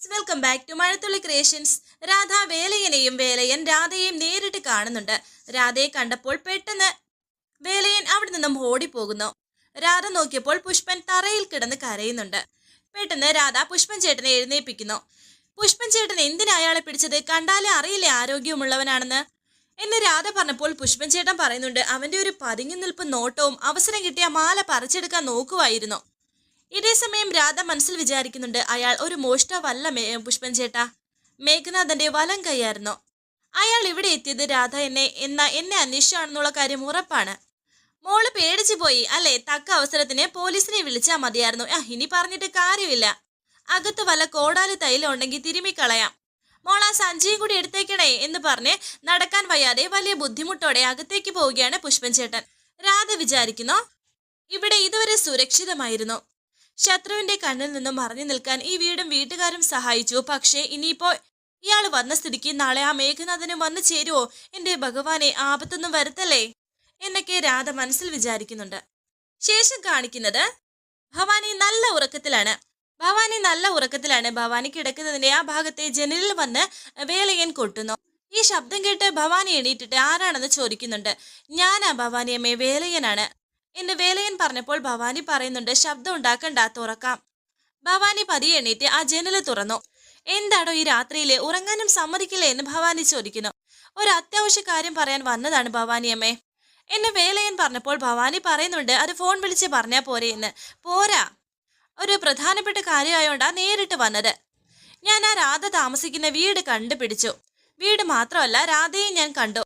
Welcome back to Mazhathulli creations Radha വേലയനെയും Velayan രാധയെയും നേരിട്ട് കാണുന്നുണ്ട് രാധയെ കണ്ടപ്പോൾ പെട്ടെന്ന് വേലയൻ അവിടെ നിന്നും ഓടിപ്പോകുന്നു രാധ നോക്കിയപ്പോൾ പുഷ്പൻ തറയിൽ കിടന്ന് കരയുന്നുണ്ട് പെട്ടെന്ന് രാധ പുഷ്പൻ ചേട്ടനെ എഴുന്നേൽപ്പിക്കുന്നു പുഷ്പൻ ചേട്ടൻ എന്തിനാ അയാളെ പിടിച്ചത് കണ്ടാലേ അറിയില്ലേ ആരോഗ്യമുള്ളവനാണെന്ന് എന്ന് രാധ പറഞ്ഞപ്പോൾ പുഷ്പൻ ചേട്ടൻ പറയുന്നുണ്ട് അവന്റെ ഒരു പതുങ്ങി നിൽപ്പ് നോട്ടവും അവസരം കിട്ടിയ മാല പറിച്ചെടുക്കാൻ നോക്കുമായിരുന്നു ഇതേസമയം രാധ മനസ്സിൽ വിചാരിക്കുന്നുണ്ട് അയാൾ ഒരു മോഷ്ടാവല്ല മേ പുഷ്പൻ ചേട്ടാ മേഘനാഥന്റെ വലം കൈയായിരുന്നു. അയാൾ ഇവിടെ എത്തിയത് രാധ എന്നെ എന്ന എന്നെ അന്വേഷിച്ചാണെന്നുള്ള കാര്യം ഉറപ്പാണ്. മോൾ പേടിച്ചു പോയി. അല്ലേ? തക്ക അവസരത്തിന് പോലീസിനെ വിളിച്ചാൽ മതിയായിരുന്നു. ആ ഇനി പറഞ്ഞിട്ട് കാര്യമില്ല. അകത്ത് വല്ല കോടാലി തൈലം ഉണ്ടെങ്കിൽ തിരുമിക്കളയാം മോൾ ആ സഞ്ചിയും കൂടി എടുത്തേക്കണേ എന്ന് പറഞ്ഞ് നടക്കാൻ വയ്യാതെ വലിയ ബുദ്ധിമുട്ടോടെ അകത്തേക്ക് പോവുകയാണ് പുഷ്പൻ ചേട്ടൻ രാധ വിചാരിക്കുന്നു ഇവിടെ ഇതുവരെ സുരക്ഷിതമായിരുന്നു. ശത്രുവിന്റെ കണ്ണിൽ നിന്നും മറഞ്ഞു നിൽക്കാൻ ഈ വീടും വീട്ടുകാരും സഹായിച്ചു. പക്ഷേ ഇനിയിപ്പോ ഇയാൾ വന്ന സ്ഥിതിക്ക് നാളെ ആ മേഘനാഥനും വന്നു ചേരുവോ? എന്റെ ഭഗവാനെ ആപത്തൊന്നും വരുത്തല്ലേ? എന്നൊക്കെ രാധ മനസ്സിൽ വിചാരിക്കുന്നുണ്ട്. ശേഷം കാണിക്കുന്നത് ഭവാനി നല്ല ഉറക്കത്തിലാണ്. ഭവാനി നല്ല ഉറക്കത്തിലാണ്. ഭവാനി കിടക്കുന്നതിന്റെ ആ ഭാഗത്തെ ജനലിൽ വന്ന് വേലയൻ കൊട്ടുന്നു. ഈ ശബ്ദം കേട്ട് ഭവാനി എണീറ്റിട്ട് ആരാണെന്ന് ചോദിക്കുന്നുണ്ട്. ഞാനാ ഭവാനിയമ്മേ വേലയനാണ്. എന്ന് വേലയൻ പറഞ്ഞപ്പോൾ ഭവാനി പറയുന്നുണ്ട് ശബ്ദം ഉണ്ടാക്കണ്ട തുറക്കാം ഭവാനി പതിയെ എണീറ്റ് ആ ജനൽ തുറന്നു. എന്താണോ ഈ രാത്രിയിലെ? ഉറങ്ങാനും സമ്മതിക്കില്ലേ? എന്ന് ഭവാനി ചോദിക്കുന്നു. ഒരു അത്യാവശ്യ കാര്യം പറയാൻ വന്നതാണ് ഭവാനി അമ്മേ. എന്നെ വേലയൻ പറഞ്ഞപ്പോൾ ഭവാനി പറയുന്നുണ്ട് അത് ഫോൺ വിളിച്ച് പറഞ്ഞാ പോരെ എന്ന്. പോരാ. ഒരു പ്രധാനപ്പെട്ട കാര്യമായോണ്ടാ നേരിട്ട് വന്നത്. ഞാൻ ആ രാധ താമസിക്കുന്ന വീട് കണ്ടുപിടിച്ചു. വീട് മാത്രമല്ല രാധയെ ഞാൻ കണ്ടു.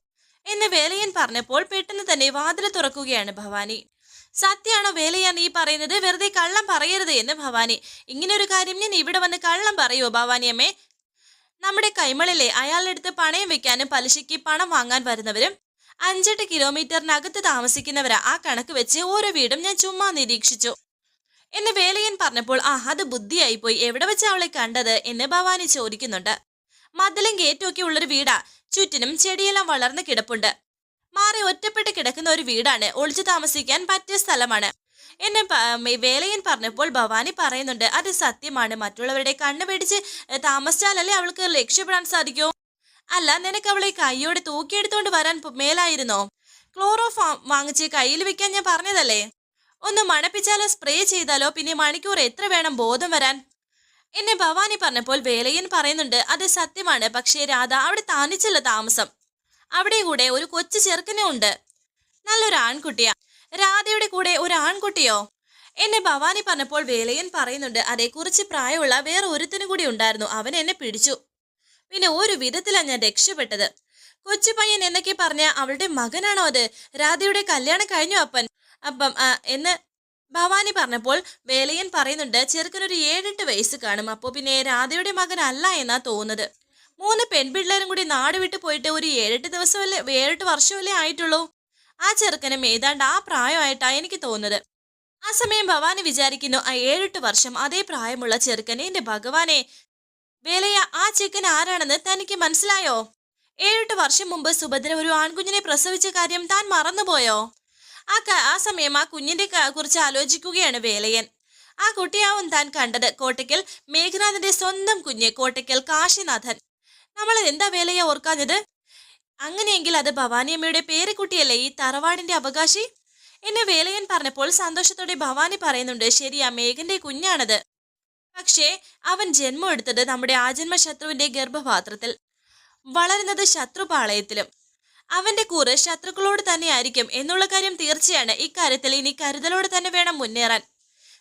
എന്ന് വേലയൻ പറഞ്ഞപ്പോൾ പെട്ടെന്ന് തന്നെ വാതിൽ തുറക്കുകയാണ് ഭവാനി. സത്യാണോ വേലയാൻ നീ പറയുന്നത്? വെറുതെ കള്ളം പറയരുത് എന്ന് ഭവാനി. ഇങ്ങനെ ഒരു കാര്യം ഞാൻ ഇവിടെ വന്ന് കള്ളം പറയുമോ ഭവാനി അമ്മേ? നമ്മുടെ കൈമളിലെ അയാളുടെ അടുത്ത് പണയം വെക്കാനും പലിശയ്ക്ക് പണം വാങ്ങാൻ വരുന്നവരും അഞ്ചെട്ട് കിലോമീറ്ററിനകത്ത് താമസിക്കുന്നവരാ ആ കണക്ക് വെച്ച് ഓരോ വീടും ഞാൻ ചുമ്മാ നിരീക്ഷിച്ചു. എന്ന് വേലയൻ പറഞ്ഞപ്പോൾ ആ അത് ബുദ്ധിയായി പോയി എവിടെ വെച്ചാ അവളെ കണ്ടത്? എന്ന് ഭവാനി ചോദിക്കുന്നുണ്ട്. മതിലും ഗേറ്റും ഒക്കെ ഉള്ളൊരു വീടാ. ചുറ്റിനും ചെടിയെല്ലാം വളർന്ന് കിടപ്പുണ്ട്. മാറി ഒറ്റപ്പെട്ട് കിടക്കുന്ന ഒരു വീടാണ്. ഒളിച്ചു താമസിക്കാൻ പറ്റിയ സ്ഥലമാണ്. എന്നെ വേലയൻ പറഞ്ഞപ്പോൾ ഭവാനി പറയുന്നുണ്ട് അത് സത്യമാണ്. മറ്റുള്ളവരുടെ കണ്ണു പിടിച്ച് താമസിച്ചാലല്ലേ അവൾക്ക് രക്ഷപ്പെടാൻ സാധിക്കൂ? അല്ല നിനക്ക് അവളെ കൈയോടെ തൂക്കിയെടുത്തുകൊണ്ട് വരാൻ മേലായിരുന്നോ? ക്ലോറോ വാങ്ങിച്ച് കയ്യിൽ വെക്കാൻ ഞാൻ പറഞ്ഞതല്ലേ? ഒന്ന് മണപ്പിച്ചാലോ സ്പ്രേ ചെയ്താലോ? പിന്നെ മണിക്കൂർ എത്ര വേണം ബോധം വരാൻ? എന്നെ ഭവാനി പറഞ്ഞപ്പോൾ വേലയൻ പറയുന്നുണ്ട് അത് സത്യമാണ്. പക്ഷേ രാധ അവിടെ താനിച്ചല്ല താമസം. അവിടെ കൂടെ ഒരു കൊച്ചു ചെറുക്കനും ഉണ്ട്. നല്ലൊരു ആൺകുട്ടിയാ. രാധയുടെ കൂടെ ഒരു ആൺകുട്ടിയോ? എന്നെ ഭവാനി പറഞ്ഞപ്പോൾ വേലയൻ പറയുന്നുണ്ട് അതെ കുറച്ച് പ്രായമുള്ള വേറെ ഒരുത്തിനു കൂടി ഉണ്ടായിരുന്നു. അവൻ എന്നെ പിടിച്ചു. പിന്നെ ഒരു വിധത്തിലാണ് ഞാൻ രക്ഷപ്പെട്ടത്. കൊച്ചു പയ്യൻ എന്നൊക്കെ പറഞ്ഞ അവളുടെ മകനാണോ അത്? രാധയുടെ കല്യാണം കഴിഞ്ഞു അപ്പൻ. അപ്പം എന്ന് ഭവാനി പറഞ്ഞപ്പോൾ വേലയൻ പറയുന്നുണ്ട് ചെറുക്കനൊരു ഏഴെട്ട് വയസ്സ് കാണും. അപ്പോൾ പിന്നെ രാധയുടെ മകനല്ല എന്നാ തോന്നുന്നത്. മൂന്ന് പെൺപിള്ളേരും കൂടി നാട് വിട്ടു പോയിട്ട് ഒരു ഏഴെട്ട് ദിവസമല്ലേ ഏഴെട്ട് വർഷമല്ലേ ആയിട്ടുള്ളൂ? ആ ചെറുക്കനും ഏതാണ്ട് ആ പ്രായമായിട്ടാണ് എനിക്ക് തോന്നുന്നത്. ആ സമയം ഭവാനി വിചാരിക്കുന്നു ആ ഏഴെട്ട് വർഷം അതേ പ്രായമുള്ള ചെറുക്കൻ എന്റെ ഭഗവാനെ. വേലയ ആ ചെക്കൻ ആരാണെന്ന് തനിക്ക് മനസ്സിലായോ? ഏഴെട്ട് വർഷം മുമ്പ് സുഭദ്ര ഒരു ആൺകുഞ്ഞിനെ പ്രസവിച്ച കാര്യം താൻ മറന്നുപോയോ? ആ ആ സമയം ആ കുഞ്ഞിന്റെ കുറിച്ച് ആലോചിക്കുകയാണ് വേലയൻ ആ കുട്ടിയാവും താൻ കണ്ടത് കോട്ടയ്ക്കൽ മേഘനാഥന്റെ സ്വന്തം കുഞ്ഞ് കോട്ടയ്ക്കൽ കാശിനാഥൻ. നമ്മൾ എന്താ വേലയാ ഓർക്കാഞ്ഞത്? അങ്ങനെയെങ്കിൽ അത് ഭവാനിയമ്മയുടെ പേരക്കുട്ടിയല്ലേ ഈ തറവാടിന്റെ അവകാശി? എന്നെ വേലയൻ പറഞ്ഞപ്പോൾ സന്തോഷത്തോടെ ഭവാനി പറയുന്നുണ്ട് ശരിയാ മേഘന്റെ കുഞ്ഞാണത്. പക്ഷേ അവൻ ജന്മം എടുത്തത് നമ്മുടെ ആജന്മ ശത്രുവിന്റെ ഗർഭപാത്രത്തിൽ. വളരുന്നത് ശത്രുപാളയത്തിലും. അവന്റെ കൂറ് ശത്രുക്കളോട് തന്നെയായിരിക്കും എന്നുള്ള കാര്യം തീർച്ചയാണ്. ഇക്കാര്യത്തിൽ ഇനി കരുതലോടെ തന്നെ വേണം മുന്നേറാൻ.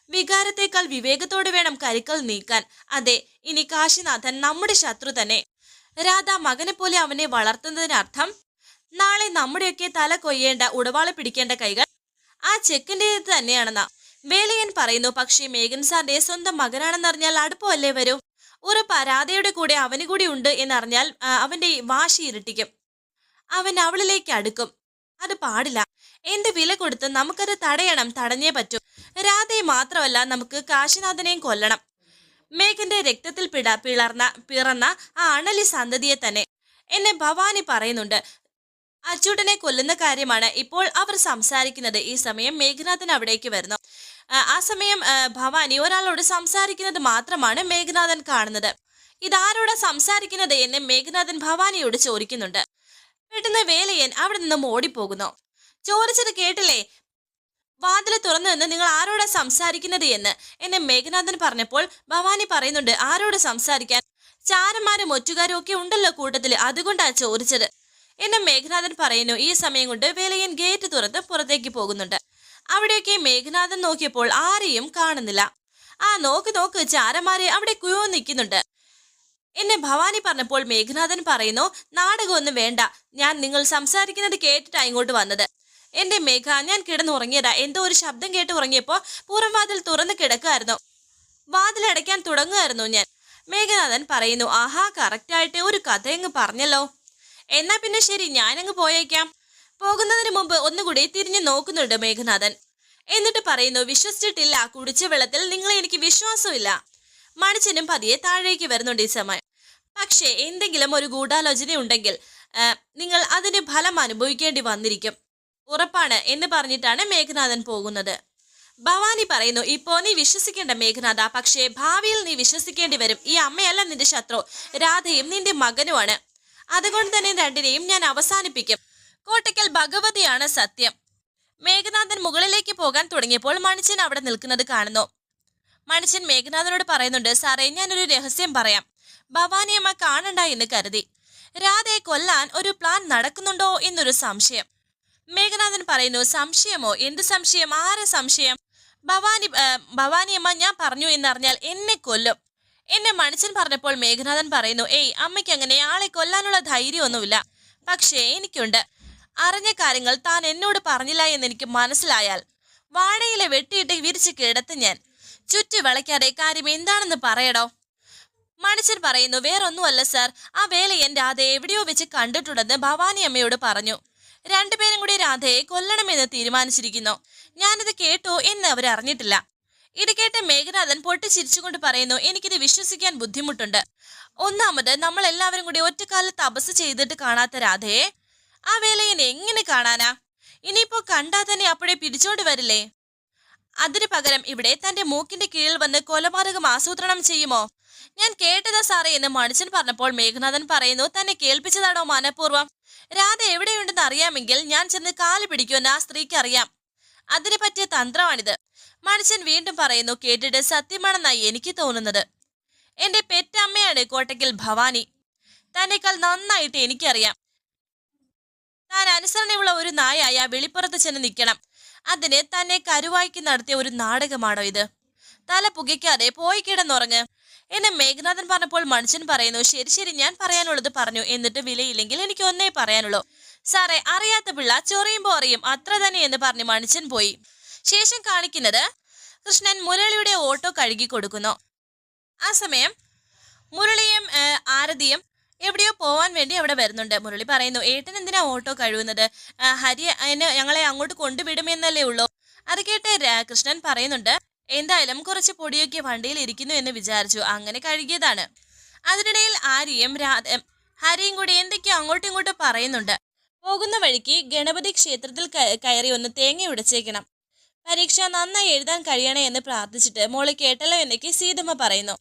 വികാരത്തേക്കാൾ വിവേകത്തോടെ വേണം കരുക്കൾ നീക്കാൻ. അതെ ഇനി കാശിനാഥൻ നമ്മുടെ ശത്രു തന്നെ. രാധ മകനെ പോലെ അവനെ വളർത്തുന്നതിനർത്ഥം നാളെ നമ്മുടെയൊക്കെ തല കൊയ്യേണ്ട ഉടവാളെ പിടിക്കേണ്ട കൈകൾ ആ ചെക്കിന്റെ തന്നെയാണെന്ന. വേലയൻ പറയുന്നു പക്ഷേ മേഘൻ സാറിന്റെ സ്വന്തം മകനാണെന്നറിഞ്ഞാൽ അടുപ്പമല്ലേ വരും? ഒരു രാധയുടെ കൂടെ അവന് കൂടി ഉണ്ട് എന്നറിഞ്ഞാൽ അവന്റെ വാശി ഇരട്ടിക്കും. അവൻ അവളിലേക്ക് അടുക്കും. അത് പാടില്ല. എന്ത് വില കൊടുത്ത് നമുക്കത് തടയണം തടഞ്ഞേ പറ്റൂ. രാധയെ മാത്രമല്ല നമുക്ക് കാശിനാഥനെയും കൊല്ലണം. മേഘന്റെ രക്തത്തിൽ പിട പിളർന്ന പിറന്ന ആ അണലി സന്തതിയെ തന്നെ. എന്നെ ഭവാനി പറയുന്നുണ്ട് അച്ചൂട്ടനെ കൊല്ലുന്ന കാര്യമാണ് ഇപ്പോൾ അവർ സംസാരിക്കുന്നത്. ഈ സമയം മേഘനാഥൻ അവിടേക്ക് വരുന്നു. ആ, സമയം ഭവാനി ഒരാളോട് സംസാരിക്കുന്നത് മാത്രമാണ് മേഘനാഥൻ കാണുന്നത്. ഇതാരോടാ സംസാരിക്കുന്നത് എന്ന് മേഘനാഥൻ ഭവാനിയോട് ചോദിക്കുന്നുണ്ട്. പെട്ടെന്ന് വേലയൻ അവിടെ നിന്നും ഓടിപ്പോകുന്നു ചോദിച്ചത് കേട്ടില്ലേ? വാതിൽ തുറന്നു നിന്ന് നിങ്ങൾ ആരോടാ സംസാരിക്കുന്നത് എന്ന്? എന്നെ മേഘനാഥൻ പറഞ്ഞപ്പോൾ ഭവാനി പറയുന്നുണ്ട് ആരോട് സംസാരിക്കാൻ? ചാരന്മാരും ഒറ്റുകാരും ഒക്കെ ഉണ്ടല്ലോ കൂട്ടത്തിൽ അതുകൊണ്ടാണ് ചോദിച്ചത്. എന്നെ മേഘനാഥൻ പറയുന്നു ഈ സമയം കൊണ്ട് വേലയൻ ഗേറ്റ് തുറന്ന് പുറത്തേക്ക് പോകുന്നുണ്ട്. അവിടെയൊക്കെ മേഘനാഥൻ നോക്കിയപ്പോൾ ആരെയും കാണുന്നില്ല. ആ നോക്ക് നോക്ക് ചാരന്മാരെ അവിടെ കുയോ നിൽക്കുന്നുണ്ട്. എന്നെ ഭവാനി പറഞ്ഞപ്പോൾ മേഘനാഥൻ പറയുന്നു നാടകമൊന്നും വേണ്ട. ഞാൻ നിങ്ങൾ സംസാരിക്കുന്നത് കേട്ടിട്ടാണ് ഇങ്ങോട്ട് വന്നത്. എന്റെ മേഘ ഞാൻ കിടന്നുറങ്ങിയതാ. എന്തോ ഒരു ശബ്ദം കേട്ട് ഉറങ്ങിയപ്പോ പുറംവാതിൽ തുറന്ന് കിടക്കുമായിരുന്നു വാതിലടയ്ക്കാൻ തുടങ്ങുമായിരുന്നു ഞാൻ. മേഘനാഥൻ പറയുന്നു ആഹാ കറക്റ്റായിട്ട് ഒരു കഥയങ്ങ് പറഞ്ഞല്ലോ. എന്നാ പിന്നെ ശരി ഞാനങ്ങ് പോയേക്കാം. പോകുന്നതിന് മുമ്പ് ഒന്നുകൂടി തിരിഞ്ഞു നോക്കുന്നുണ്ട് മേഘനാഥൻ. എന്നിട്ട് പറയുന്നു വിശ്വസിച്ചിട്ടില്ല കുടിച്ച വെള്ളത്തിൽ നിങ്ങളെ എനിക്ക് വിശ്വാസമില്ല. മണിച്ചനും പതിയെ താഴേക്ക് വരുന്നുണ്ട് ഈ സമയം. പക്ഷേ എന്തെങ്കിലും ഒരു ഗൂഢാലോചന ഉണ്ടെങ്കിൽ നിങ്ങൾ അതിന് ഫലം അനുഭവിക്കേണ്ടി വന്നിരിക്കും. ഉറപ്പാണ് എന്ന് പറഞ്ഞിട്ടാണ് മേഘനാഥൻ പോകുന്നത്. ഭവാനി പറയുന്നു ഇപ്പോ നീ വിശ്വസിക്കേണ്ട മേഘനാഥ പക്ഷേ ഭാവിയിൽ നീ വിശ്വസിക്കേണ്ടി വരും. ഈ അമ്മയല്ല നിന്റെ ശത്രു രാധയും നിന്റെ മകനുമാണ്. അതുകൊണ്ട് തന്നെ രണ്ടിനെയും ഞാൻ അവസാനിപ്പിക്കും. കോട്ടയ്ക്കൽ ഭഗവതിയാണ് സത്യം. മേഘനാഥൻ മുകളിലേക്ക് പോകാൻ തുടങ്ങിയപ്പോൾ മണിച്ചൻ അവിടെ നിൽക്കുന്നത് കാണുന്നു. മണിച്ചൻ മേഘനാഥനോട് പറയുന്നുണ്ട് സാറേ ഞാനൊരു രഹസ്യം പറയാം. ഭവാനിയമ്മ കാണണ്ട എന്ന് കരുതി. രാധയെ കൊല്ലാൻ ഒരു പ്ലാൻ നടക്കുന്നുണ്ടോ എന്നൊരു സംശയം. മേഘനാഥൻ പറയുന്നു സംശയമോ? എന്ത് സംശയം? ആരെ സംശയം? ഭവാനി ഭവാനിയമ്മ ഞാൻ പറഞ്ഞു എന്നറിഞ്ഞാൽ എന്നെ കൊല്ലും. എന്നെ മണിച്ചൻ പറഞ്ഞപ്പോൾ മേഘനാഥൻ പറയുന്നു ഏയ് അമ്മയ്ക്ക് അങ്ങനെ ആളെ കൊല്ലാനുള്ള ധൈര്യമൊന്നുമില്ല. പക്ഷേ എനിക്കുണ്ട്. അറിഞ്ഞ കാര്യങ്ങൾ താൻ എന്നോട് പറഞ്ഞില്ല എന്ന് എനിക്ക് മനസ്സിലായാൽ. വാഴയിലെ വെട്ടിയിട്ട് വിരിച്ച് കിടത്ത് ഞാൻ. ചുറ്റി വളയ്ക്കാതെ കാര്യം എന്താണെന്ന് പറയടോ? മണിച്ചൻ പറയുന്നു വേറൊന്നുമല്ല സാർ. ആ വേല എന്റെ അത് എവിടെയോ വെച്ച് കണ്ടിട്ടുണ്ടെന്ന് ഭവാനി അമ്മയോട് പറഞ്ഞു. രണ്ടുപേരും കൂടി രാധയെ കൊല്ലണമെന്ന് തീരുമാനിച്ചിരിക്കുന്നു. ഞാനത് കേട്ടോ എന്ന് അവർ അറിഞ്ഞിട്ടില്ല. ഇത് കേട്ട് മേഘനാഥൻ പൊട്ടിച്ചിരിച്ചുകൊണ്ട് പറയുന്നു എനിക്കിത് വിശ്വസിക്കാൻ ബുദ്ധിമുട്ടുണ്ട്. ഒന്നാമത് നമ്മൾ എല്ലാവരും കൂടി ഒറ്റക്കാലത്ത് തപസ് ചെയ്തിട്ട് കാണാത്ത രാധയെ ആ വേലയെ എങ്ങനെ കാണാനാ? ഇനിയിപ്പോ കണ്ടാ തന്നെ അപ്പോഴേ പിടിച്ചോണ്ട് വരില്ലേ? അതിനു പകരം ഇവിടെ തന്റെ മൂക്കിന്റെ കീഴിൽ വന്ന് കൊലപാതകം ആസൂത്രണം ചെയ്യുമോ? ഞാൻ കേട്ടതാ സാറേ എന്ന് മണിച്ചൻ പറഞ്ഞപ്പോൾ മേഘനാഥൻ പറയുന്നു തന്നെ കേൾപ്പിച്ചതാണോ മനഃപൂർവം? രാധ എവിടെയുണ്ടെന്ന് അറിയാമെങ്കിൽ ഞാൻ ചെന്ന് കാൽ പിടിക്കുമെന്ന് ആ സ്ത്രീക്ക് അറിയാം അതിനെ പറ്റിയ തന്ത്രമാണിത്. മനുഷ്യൻ വീണ്ടും പറയുന്നു കേട്ടിട്ട് സത്യമാണെന്നായി എനിക്ക് തോന്നുന്നത്. എന്റെ പെറ്റമ്മയാണ് കോട്ടയ്ക്കൽ ഭവാനി. തന്നെക്കാൾ നന്നായിട്ട് എനിക്കറിയാം. താൻ അനുസരണയുള്ള ഒരു നായായ വെളിപ്പുറത്ത് ചെന്ന് നിൽക്കണം. അതിന് തന്നെ കരുവായിക്ക് നടത്തിയ ഒരു നാടകമാണോ ഇത്? തല പുകയ്ക്കാതെ പോയി കിടന്നുറങ്ങ്. എന്നെ മേഘനാഥൻ പറഞ്ഞപ്പോൾ മനുഷ്യൻ പറയുന്നു ശരി ശരി ഞാൻ പറയാനുള്ളത് പറഞ്ഞു. എന്നിട്ട് വിലയില്ലെങ്കിൽ എനിക്ക് ഒന്നേ പറയാനുള്ളൂ. സാറേ അറിയാത്ത പിള്ള ചൊറിയുമ്പോ അറിയും. അത്ര തന്നെ എന്ന് പറഞ്ഞ് മനുഷ്യൻ പോയി. ശേഷം കാണിക്കുന്നത് കൃഷ്ണൻ മുരളിയുടെ ഓട്ടോ കഴുകി കൊടുക്കുന്നു. ആ സമയം മുരളിയും ആരതിയും എവിടെയോ പോവാൻ വേണ്ടി അവിടെ വരുന്നുണ്ട്. മുരളി പറയുന്നു ഏട്ടൻ എന്തിനാ ഓട്ടോ കഴുകുന്നത്? ഹരി അതിന് ഞങ്ങളെ അങ്ങോട്ട് കൊണ്ടുവിടുമെന്നല്ലേ ഉള്ളൂ. അത് കേട്ട് കൃഷ്ണൻ പറയുന്നുണ്ട് എന്തായാലും കുറച്ച് പൊടിയൊക്കെ വണ്ടിയിൽ ഇരിക്കുന്നു എന്ന് വിചാരിച്ചു. അങ്ങനെ കഴുകിയതാണ്. അതിനിടയിൽ ആര്യയും രാധ ഹരിയും കൂടി എന്തൊക്കെയോ അങ്ങോട്ടും ഇങ്ങോട്ടും പറയുന്നുണ്ട്. പോകുന്ന വഴിക്ക് ഗണപതി ക്ഷേത്രത്തിൽ കയറി ഒന്ന് തേങ്ങ ഉടച്ചേക്കണം. പരീക്ഷ നന്നായി എഴുതാൻ കഴിയണേ എന്ന് പ്രാർത്ഥിച്ചിട്ട് മോൾ കേട്ടല്ലോ എന്നൊക്കെ സീതമ്മ പറയുന്നു.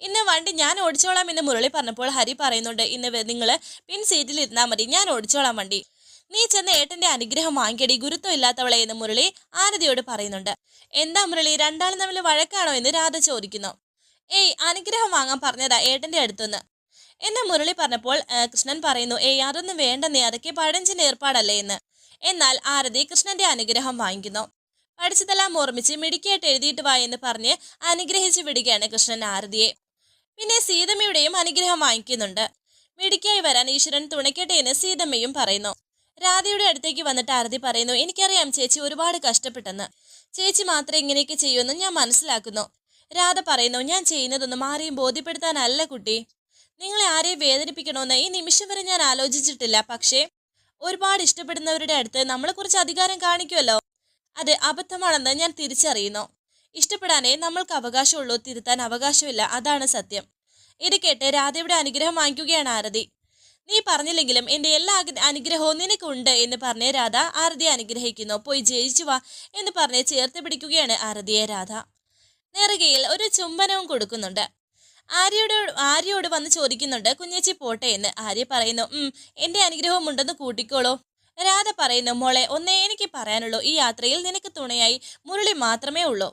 ഇന്ന് വണ്ടി ഞാൻ ഓടിച്ചോളാം എന്ന് മുരളി പറഞ്ഞപ്പോൾ ഹരി പറയുന്നുണ്ട് ഇന്ന് നിങ്ങൾ പിൻ സീറ്റിൽ ഇരുന്നാൽ മതി ഞാൻ ഓടിച്ചോളാം വണ്ടി. നീ ചെന്ന് ഏട്ടന്റെ അനുഗ്രഹം വാങ്ങിക്കടി ഗുരുത്വം ഇല്ലാത്തവളെ എന്ന് മുരളി ആരതിയോട് പറയുന്നുണ്ട്. എന്താ മുരളി രണ്ടാളും തമ്മിൽ വഴക്കാണോ എന്ന് രാധ ചോദിക്കുന്നു. ഏയ് അനുഗ്രഹം വാങ്ങാൻ പറഞ്ഞതാ ഏട്ടന്റെ അടുത്തുനിന്ന്. എന്ന് മുരളി പറഞ്ഞപ്പോൾ കൃഷ്ണൻ പറയുന്നു ഏയ് അതൊന്നും വേണ്ടെന്നേ അതൊക്കെ പഴഞ്ചിന്റെ ഏർപ്പാടല്ലേ എന്ന്. എന്നാൽ ആരതി കൃഷ്ണന്റെ അനുഗ്രഹം വാങ്ങിക്കുന്നു. പഠിച്ചതെല്ലാം ഓർമ്മിച്ച് മിടുക്കിയായിട്ട് എഴുതിയിട്ട് വാ എന്ന് പറഞ്ഞ് അനുഗ്രഹിച്ച് വിടുകയാണ് കൃഷ്ണൻ ആരതിയെ. പിന്നെ സീതമ്മയുടെയും അനുഗ്രഹം വാങ്ങിക്കുന്നുണ്ട്. മിടുക്കിയായി വരാൻ ഈശ്വരൻ തുണയ്ക്കട്ടെ എന്ന് സീതമ്മയും പറയുന്നു. രാധയുടെ അടുത്തേക്ക് വന്നിട്ട് ആരതി പറയുന്നു എനിക്കറിയാം ചേച്ചി ഒരുപാട് കഷ്ടപ്പെട്ടെന്ന്. ചേച്ചി മാത്രമേ ഇങ്ങനെയൊക്കെ ചെയ്യുമെന്ന് ഞാൻ മനസ്സിലാക്കുന്നു. രാധ പറയുന്നു ഞാൻ ചെയ്യുന്നതൊന്നും ആരെയും ബോധ്യപ്പെടുത്താനല്ല കുട്ടി. നിങ്ങളെ ആരെയും വേദനിപ്പിക്കണമെന്ന് ഈ നിമിഷം വരെ ഞാൻ ആലോചിച്ചിട്ടില്ല. പക്ഷേ ഒരുപാട് ഇഷ്ടപ്പെടുന്നവരുടെ അടുത്ത് നമ്മളെ കുറിച്ച് അധികാരം കാണിക്കുമല്ലോ അത് അബദ്ധമാണെന്ന് ഞാൻ തിരിച്ചറിയുന്നു. ഇഷ്ടപ്പെടാനേ നമ്മൾക്ക് അവകാശമുള്ളൂ തിരുത്താൻ അവകാശമില്ല. അതാണ് സത്യം. ഇത് കേട്ട് രാധയുടെ അനുഗ്രഹം വാങ്ങിക്കുകയാണ് ആരതി. നീ പറഞ്ഞില്ലെങ്കിലും എന്റെ എല്ലാ അനുഗ്രഹവും നിനക്കുണ്ട് എന്ന് പറഞ്ഞ് രാധ ആരതിയെ അനുഗ്രഹിക്കുന്നു. പോയി ജയിച്ചു വാ എന്ന് പറഞ്ഞ് ചേർത്ത് പിടിക്കുകയാണ് ആരതിയെ രാധ. നെറുകയിൽ ഒരു ചുംബനവും കൊടുക്കുന്നുണ്ട്. ആര്യയോട് ആര്യയോട് വന്ന് ചോദിക്കുന്നുണ്ട് കുഞ്ഞേച്ചി പോട്ടെ എന്ന്. ആര്യ പറയുന്നു ഉം എന്റെ അനുഗ്രഹവും ഉണ്ടെന്ന് കൂട്ടിക്കോളൂ. രാധ പറയുന്നു മോളെ ഒന്നേ എനിക്ക് പറയാനുള്ളൂ ഈ യാത്രയിൽ നിനക്ക് തുണയായി മുരളി മാത്രമേ ഉള്ളൂ.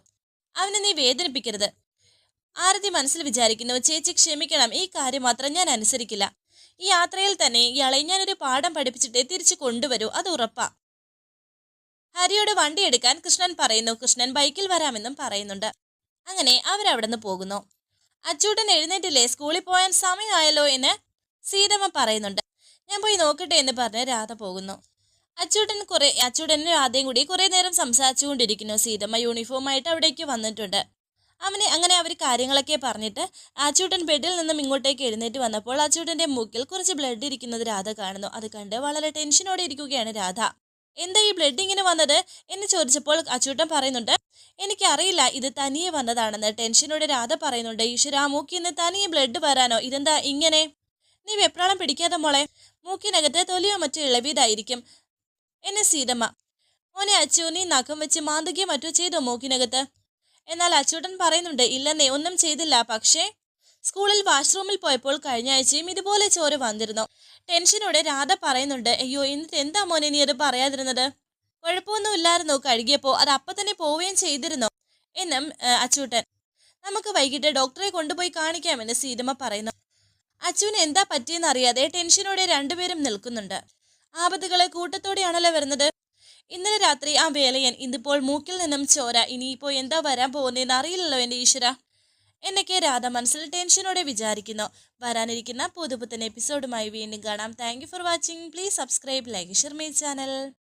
അവനെ നീ വേദനിപ്പിക്കരുത്. ആരതി മനസ്സിൽ വിചാരിക്കുന്നു ചേച്ചി ക്ഷമിക്കണം ഈ കാര്യം മാത്രം ഞാൻ അനുസരിക്കില്ല. ഈ യാത്രയിൽ തന്നെ ഇയാളെ ഞാനൊരു പാഠം പഠിപ്പിച്ചിട്ട് തിരിച്ചു കൊണ്ടുവരൂ അത് ഉറപ്പാ. ഹരിയോട് വണ്ടി എടുക്കാൻ കൃഷ്ണൻ പറയുന്നു കൃഷ്ണൻ ബൈക്കിൽ വരാമെന്നും പറയുന്നുണ്ട്. അങ്ങനെ അവരവിടെ നിന്ന് പോകുന്നു. അച്ചൂട്ടൻ എഴുന്നേറ്റില്ലേ സ്കൂളിൽ പോയാൻ സമയമായല്ലോ എന്ന് സീതമ്മ പറയുന്നുണ്ട്. ഞാൻ പോയി നോക്കട്ടെ എന്ന് പറഞ്ഞ് രാധ പോകുന്നു. അച്ചൂട്ടൻ കുറെ അച്ചൂട്ടനും രാധയും കൂടി കുറേ നേരം സംസാരിച്ചുകൊണ്ടിരിക്കുന്നു. സീതമ്മ യൂണിഫോമായിട്ട് അവിടേക്ക് വന്നിട്ടുണ്ട്. അവനെ അങ്ങനെ അവർ കാര്യങ്ങളൊക്കെ പറഞ്ഞിട്ട് അച്ചൂട്ടൻ ബെഡിൽ നിന്നും ഇങ്ങോട്ടേക്ക് എഴുന്നേറ്റ് വന്നപ്പോൾ അച്ചൂട്ടന്റെ മൂക്കിൽ കുറച്ച് ബ്ലഡ് ഇരിക്കുന്നത് രാധ കാണുന്നു. അത് കണ്ട് വളരെ ടെൻഷനോടെ ഇരിക്കുകയാണ് രാധ. എന്താ ഈ ബ്ലഡ് ഇങ്ങനെ വന്നത്? എന്ന് ചോദിച്ചപ്പോൾ അച്ചൂട്ടൻ പറയുന്നുണ്ട് എനിക്കറിയില്ല ഇത് തനിയെ വന്നതാണെന്ന്. ടെൻഷനോടെ രാധ പറയുന്നുണ്ട് ഈശ്വര മൂക്കിൽ നിന്ന് തനിയെ ബ്ലഡ് വരാനോ? ഇതെന്താ ഇങ്ങനെ? നീ വെപ്രാളം പിടിക്കാതെ മോളെ മൂക്കിനകത്ത് തൊലിയോ മറ്റോ ഇളവിയതായിരിക്കും. എന്നെ സീതമ്മ മോനെ അച്ചു നീ നഖം വെച്ച് മാന്തുകയോ മറ്റോ ചെയ്തോ മൂക്കിനകത്ത്? എന്നാൽ അച്ചൂട്ടൻ പറയുന്നുണ്ട് ഇല്ലെന്നേ ഒന്നും ചെയ്തില്ല. പക്ഷേ സ്കൂളിൽ വാഷ്റൂമിൽ പോയപ്പോൾ കഴിഞ്ഞ ആഴ്ചയും ഇതുപോലെ ചോര വന്നിരുന്നു. ടെൻഷനോടെ രാധ പറയുന്നുണ്ട് അയ്യോ എന്നിട്ട് എന്താ മോനെ നീ അത് പറയാതിരുന്നത്? കുഴപ്പമൊന്നും ഇല്ലായിരുന്നു കഴുകിയപ്പോൾ അത് അപ്പം തന്നെ പോവുകയും ചെയ്തിരുന്നു എന്നും അച്ചൂട്ടൻ. നമുക്ക് വൈകിട്ട് ഡോക്ടറെ കൊണ്ടുപോയി കാണിക്കാമെന്ന് സീതമ്മ പറയുന്നു. അച്ചുവിന് എന്താ പറ്റിയെന്നറിയാതെ ടെൻഷനോടെ രണ്ടുപേരും നിൽക്കുന്നുണ്ട്. ആപത്തുകളെ കൂട്ടത്തോടെയാണല്ലോ വരുന്നത്. ഇന്നലെ രാത്രി ആ വേലയൻ ഇന്നിപ്പോൾ മൂക്കിൽ നിന്നും ചോര ഇനിയിപ്പോൾ എന്താ വരാൻ പോകുന്നതെന്ന് അറിയില്ലല്ലോ എന്റെ ഈശ്വര. എന്നൊക്കെ രാധ മനസ്സിൽ ടെൻഷനോടെ വിചാരിക്കുന്നു. വരാനിരിക്കുന്ന പുതുപുത്തൻ എപ്പിസോഡുമായി വീണ്ടും കാണാം. Thank for watching please subscribe like share my channel